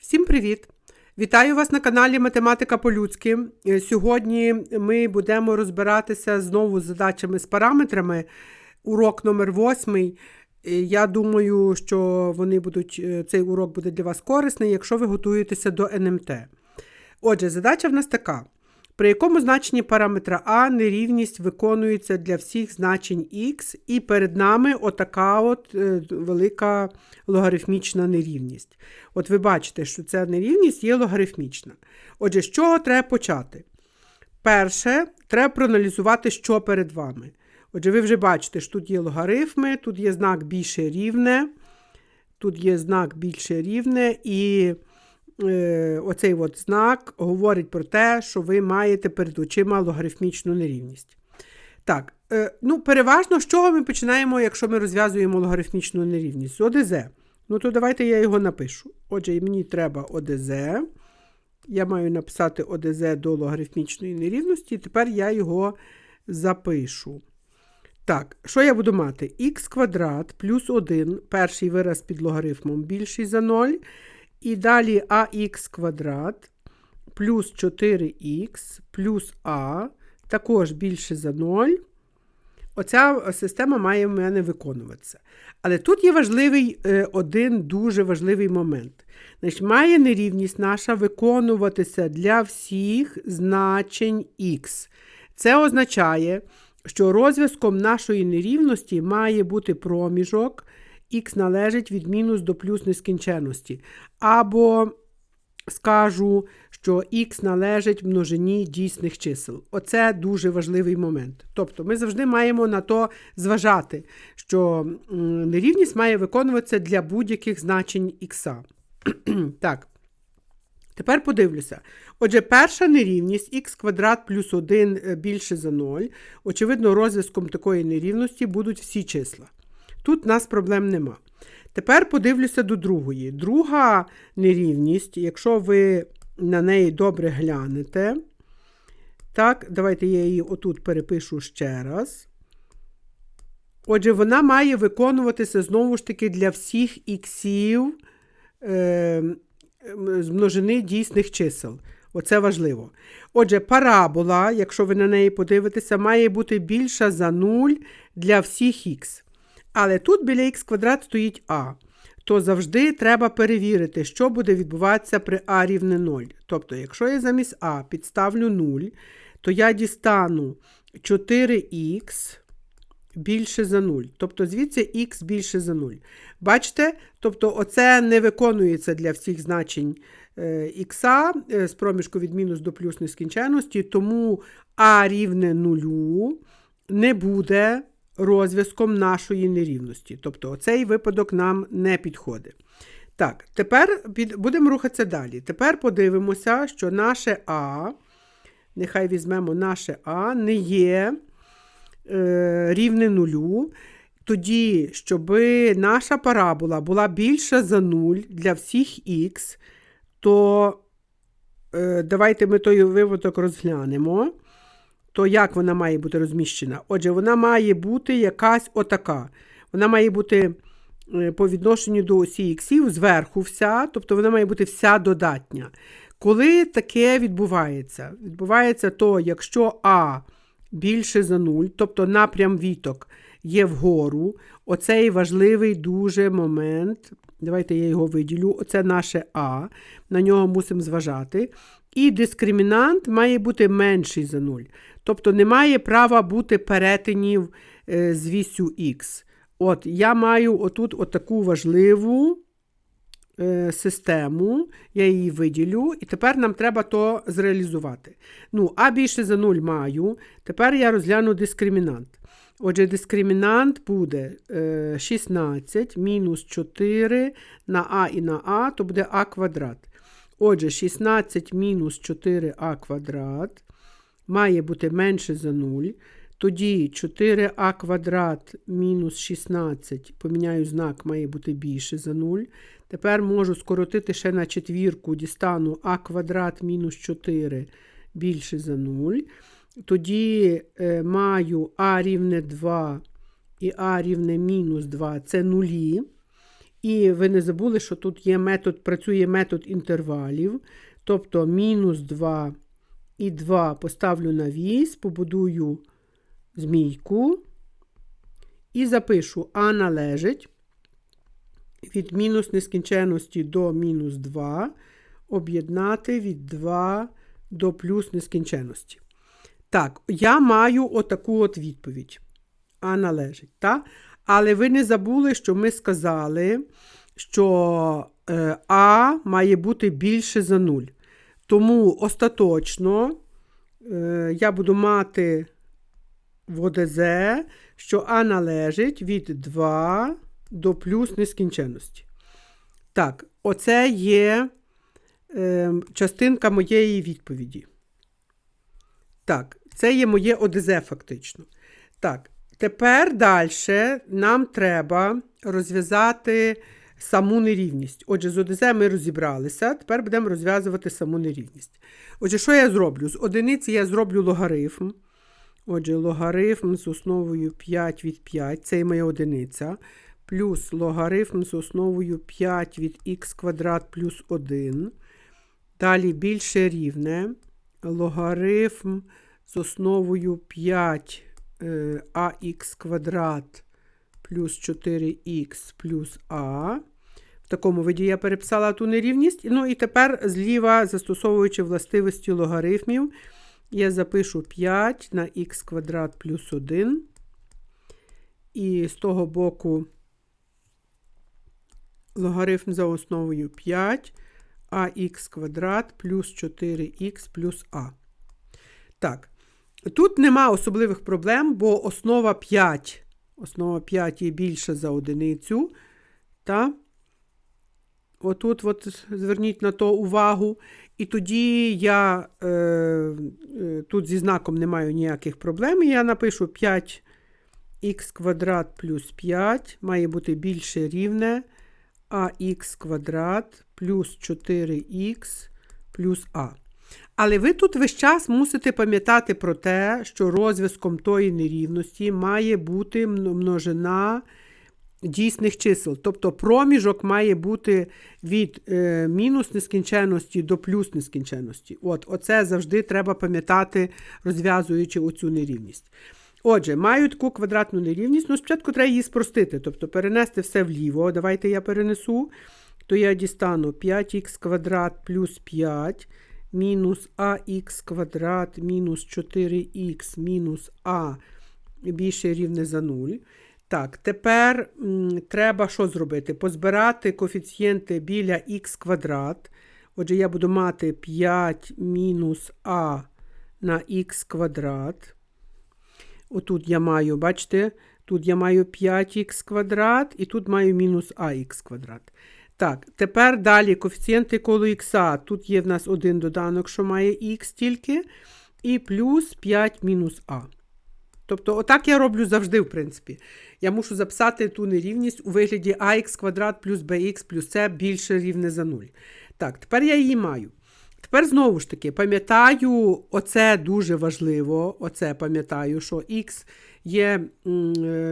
Всім привіт! Вітаю вас на каналі Математика по-людськи. Е, Сьогодні ми будемо розбиратися знову з задачами з параметрами. Урок номер 8. Я думаю, що вони будуть, е, цей урок буде для вас корисний, якщо ви готуєтеся до НМТ. Отже, задача в нас така. При якому значенні параметра А нерівність виконується для всіх значень х, і перед нами отака от е, велика логарифмічна нерівність. От ви бачите, що ця нерівність є логарифмічна. Отже, з чого треба почати? Перше, треба проаналізувати, що перед вами. Отже, ви вже бачите, що тут є логарифми, тут є знак більше рівне, тут є знак більше рівне, і оцей от знак говорить про те, що ви маєте перед очима логарифмічну нерівність. Так, е, ну, переважно, з чого ми починаємо, якщо ми розв'язуємо логарифмічну нерівність? З ОДЗ. Ну, то давайте я його напишу. Отже, мені треба ОДЗ. Я маю написати ОДЗ до логарифмічної нерівності, і тепер я його запишу. Так, що я буду мати? х квадрат плюс 1, перший вираз під логарифмом більший за 0. І далі ах квадрат плюс 4х плюс а також більше за 0. Оця система має в мене виконуватися. Але тут є важливий е, один дуже важливий момент. Значить, Має нерівність наша виконуватися для всіх значень х. Це означає, що розв'язком нашої нерівності має бути проміжок, х належить від мінус до плюс нескінченності. Або скажу, що х належить множині дійсних чисел. Оце дуже важливий момент. Тобто ми завжди маємо на то зважати, що нерівність має виконуватися для будь-яких значень х. так. Тепер подивлюся. Отже, перша нерівність х квадрат плюс 1 е, більше за 0. Очевидно, розв'язком такої нерівності будуть всі числа. Тут нас проблем нема. Тепер подивлюся до другої. Друга нерівність, якщо ви на неї добре глянете. Так, давайте я її отут перепишу ще раз. Отже, вона має виконуватися знову ж таки для всіх іксів е, з множини дійсних чисел. Оце важливо. Отже, парабола, якщо ви на неї подивитеся, має бути більша за 0 для всіх х. Але тут біля х квадрат стоїть а. То завжди треба перевірити, що буде відбуватися при а рівне 0. Тобто, якщо я замість а підставлю 0, то я дістану 4х більше за 0. Тобто, звідси х більше за 0. Бачите? Тобто, оце не виконується для всіх значень х е, з проміжку від мінус до плюс нескінченності, тому а рівне 0 не буде розв'язком нашої нерівності. Тобто, оцей випадок нам не підходить. Так, тепер під, будемо рухатися далі. Тепер подивимося, що наше А, нехай візьмемо наше А, не є е, рівне нулю. Тоді, щоб наша парабола була більша за 0 для всіх х, то е, давайте ми той виводок розглянемо то як вона має бути розміщена? Отже, вона має бути якась отака. Вона має бути е, по відношенню до осі зверху вся, тобто вона має бути вся додатня. Коли таке відбувається? Відбувається то, якщо А більше за 0, тобто напрям віток є вгору, оцей важливий дуже момент. Давайте я його виділю. Оце наше А, на нього мусимо зважати. І дискримінант має бути менший за 0. Тобто немає права бути перетинів е, з вісю Х. От, Я маю отут отаку важливу е, систему, я її виділю, і тепер нам треба то зреалізувати. Ну, А більше за 0 маю. Тепер я розгляну дискримінант. Отже, дискримінант буде е, 16 мінус 4 на А і на А, то буде А квадрат. Отже, 16 мінус 4а квадрат має бути менше за 0. Тоді 4а квадрат мінус 16, поміняю знак, має бути більше за 0. Тепер можу скоротити ще на четвірку, дістану а квадрат мінус 4 більше за 0. Тоді е, маю а рівне 2 і а рівне мінус 2 це нулі. І ви не забули, що тут є метод, працює метод інтервалів. Тобто мінус 2 і 2 поставлю на вісь, побудую змійку і запишу А належить від мінус нескінченності до мінус 2 об'єднати від 2 до плюс нескінченності. Так, я маю отаку от відповідь. А належить. так? Але ви не забули, що ми сказали, що е, А має бути більше за 0. Тому остаточно е, я буду мати в ОДЗ, що А належить від 2 до плюс нескінченності. Так, оце є е, частинка моєї відповіді. Так, це є моє ОДЗ фактично. Так, тепер далі нам треба розв'язати саму нерівність. Отже, з ОДЗ ми розібралися, тепер будемо розв'язувати саму нерівність. Отже, що я зроблю? З одиниці я зроблю логарифм. Отже, логарифм з основою 5 від 5, це є моя одиниця. Плюс логарифм з основою 5 від х квадрат плюс 1. Далі більше рівне. Логарифм з основою 5 е, ах квадрат плюс 4х плюс а. Такому виді я переписала ту нерівність. Ну і тепер зліва, застосовуючи властивості логарифмів, я запишу 5 на х квадрат плюс 1. І з того боку логарифм за основою 5 ах квадрат плюс 4х плюс а. Так, тут нема особливих проблем, бо основа 5. Основа 5 є більша за одиницю. Та? Отут от зверніть на то увагу. І тоді я е, е, тут зі знаком не маю ніяких проблем. Я напишу 5х квадрат плюс 5 має бути більше рівне ах квадрат плюс 4х плюс а. Але ви тут весь час мусите пам'ятати про те, що розв'язком тої нерівності має бути множина дійсних чисел. Тобто проміжок має бути від е, мінус нескінченності до плюс нескінченності. От, Оце завжди треба пам'ятати, розв'язуючи оцю нерівність. Отже, маю таку квадратну нерівність. Ну, спочатку треба її спростити, тобто перенести все вліво. Давайте я перенесу. То я дістану 5х квадрат плюс 5 мінус ах квадрат мінус 4х мінус а більше рівне за 0. Так, тепер м, треба що зробити? Позбирати коефіцієнти біля х квадрат. Отже, я буду мати 5 мінус а на х квадрат. Отут я маю, бачите, тут я маю 5х квадрат, і тут маю мінус ах квадрат. Так, тепер далі коефіцієнти коло х. Тут є в нас один доданок, що має х тільки, і плюс 5 мінус а. Тобто, отак я роблю завжди, в принципі. Я мушу записати ту нерівність у вигляді ах квадрат плюс bx плюс c більше рівне за 0. Так, тепер я її маю. Тепер знову ж таки, пам'ятаю, оце дуже важливо. Оце пам'ятаю, що х є,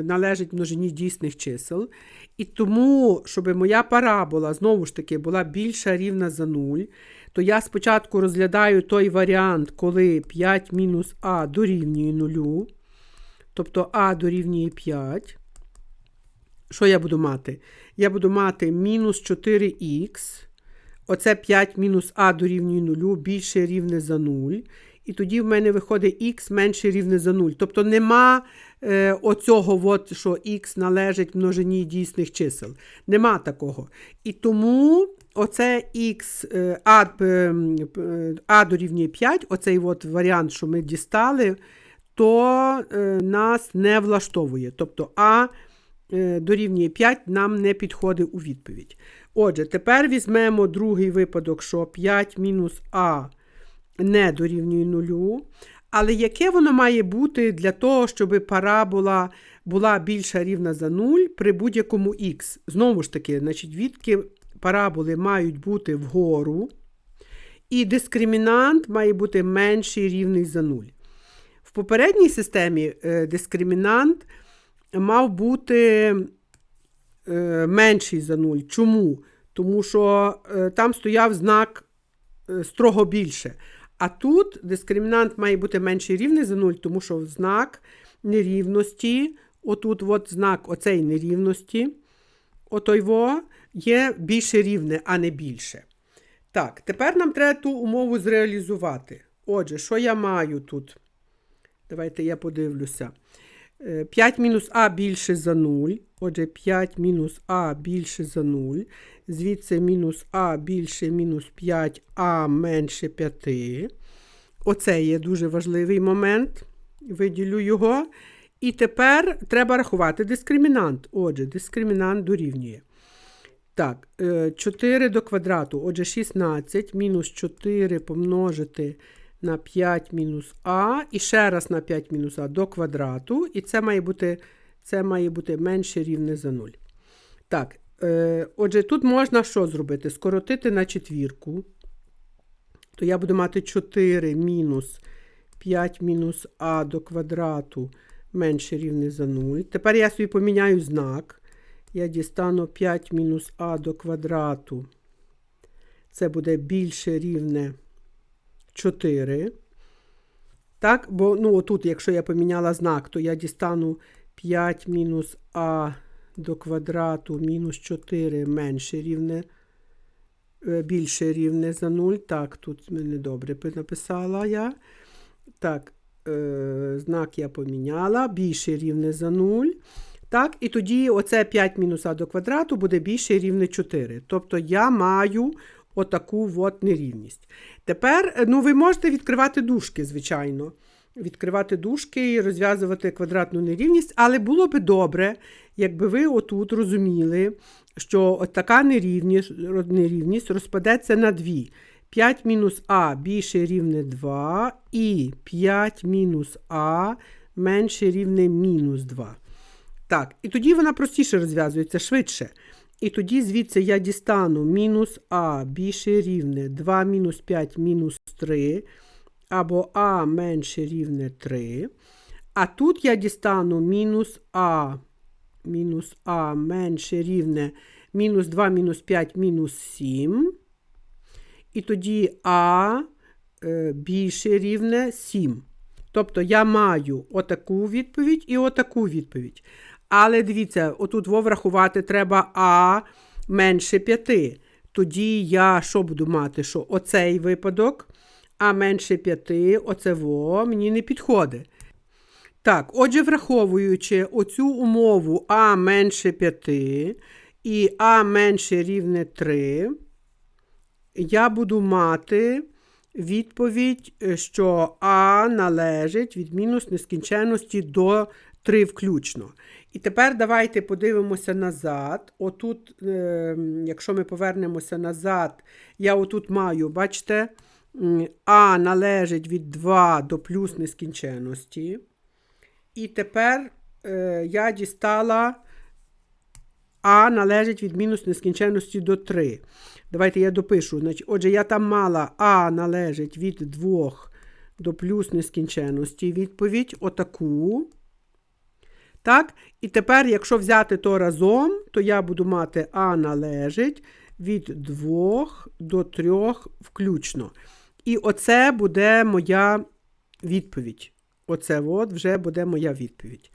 належить множині дійсних чисел. І тому, щоб моя парабола, знову ж таки, була більша рівна за 0, то я спочатку розглядаю той варіант, коли 5 мінус а дорівнює 0. Тобто а дорівнює 5. Що я буду мати? Я буду мати мінус 4х. Оце 5 мінус а дорівнює 0, більше рівне за 0. І тоді в мене виходить х менше рівне за 0. Тобто нема е, оцього, от, що х належить множині дійсних чисел. Нема такого. І тому оце х е, а, е, а дорівнює 5, оцей от варіант, що ми дістали, то е, нас не влаштовує. Тобто А е, дорівнює 5 нам не підходить у відповідь. Отже, тепер візьмемо другий випадок, що 5 мінус А не дорівнює нулю. Але яке воно має бути для того, щоб парабола була більша рівна за 0 при будь-якому х? Знову ж таки, значить, відки параболи мають бути вгору, і дискримінант має бути менший рівний за 0. В попередній системі е, дискримінант мав бути е, менший за 0. Чому? Тому що е, там стояв знак строго більше. А тут дискримінант має бути менший рівний за 0, тому що знак нерівності, отут от знак оцей нерівності, отой во, є більше рівне, а не більше. Так, тепер нам треба ту умову зреалізувати. Отже, що я маю тут? Давайте я подивлюся. Е, 5 мінус А більше за 0. Отже, 5 мінус А більше за 0. Звідси мінус А більше мінус 5, А менше 5. Оце є дуже важливий момент. Виділю його. І тепер треба рахувати дискримінант. Отже, дискримінант дорівнює. Так, е, 4 до квадрату. Отже, 16 мінус 4 помножити на 5 мінус А. І ще раз на 5 мінус А до квадрату. І це має бути, це має бути менше рівне за 0. Так, е, отже, тут можна що зробити? Скоротити на четвірку. То я буду мати 4 мінус 5 мінус А до квадрату менше рівне за 0. Тепер я собі поміняю знак. Я дістану 5 мінус А до квадрату. Це буде більше рівне 4. Так, бо ну, отут, якщо я поміняла знак, то я дістану 5 мінус А до квадрату мінус 4 менше рівне, е, більше рівне за 0. Так, тут мене добре написала я. Так, е, знак я поміняла, більше рівне за 0. Так, і тоді оце 5 мінус а до квадрату буде більше рівне 4. Тобто я маю отаку от нерівність. Тепер е, ну, ви можете відкривати дужки, звичайно. Відкривати дужки і розв'язувати квадратну нерівність, але було би добре, якби ви отут розуміли, що от така нерівність, нерівність розпадеться на дві. 5 мінус а більше рівне 2 і 5 мінус а менше рівне мінус 2. Так, і тоді вона простіше розв'язується швидше. І тоді звідси я дістану мінус а більше рівне 2 мінус 5 мінус 3, або а менше рівне 3. А тут я дістану мінус а, мінус а менше рівне мінус 2 мінус 5 мінус 7. І тоді а е, більше рівне 7. Тобто я маю отаку відповідь і отаку відповідь. Але дивіться, отут врахувати треба А менше 5. Тоді я що буду мати? Що оцей випадок, А менше 5, оце во мені не підходить. Так, отже, враховуючи оцю умову А менше 5 і А менше рівне 3, я буду мати відповідь, е, що А належить від мінус нескінченності до 3 включно. І тепер давайте подивимося назад. Отут, е, якщо ми повернемося назад, я отут маю, бачите, А належить від 2 до плюс нескінченності. І тепер е, я дістала А належить від мінус нескінченності до 3. Давайте я допишу. Отже, я там мала А належить від 2 до плюс нескінченності. Відповідь отаку. Так? І тепер, якщо взяти то разом, то я буду мати А належить від 2 до 3 включно. І оце буде моя відповідь. Оце от вже буде моя відповідь.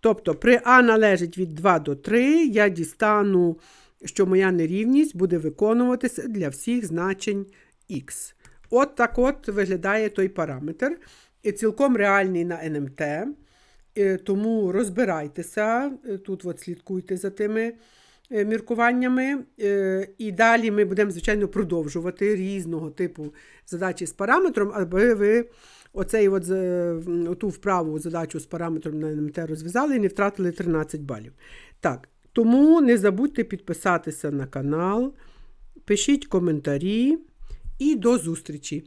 Тобто, при А належить від 2 до 3, я дістану, що моя нерівність буде виконуватися для всіх значень х. От так от виглядає той параметр. І цілком реальний на НМТ. Е, Тому розбирайтеся, е, тут от слідкуйте за тими е, міркуваннями. І далі ми будемо, звичайно, продовжувати різного типу задачі з параметром, аби ви оцей от, оту вправу задачу з параметром на НМТ розв'язали і не втратили 13 балів. Так, тому не забудьте підписатися на канал, пишіть коментарі і до зустрічі!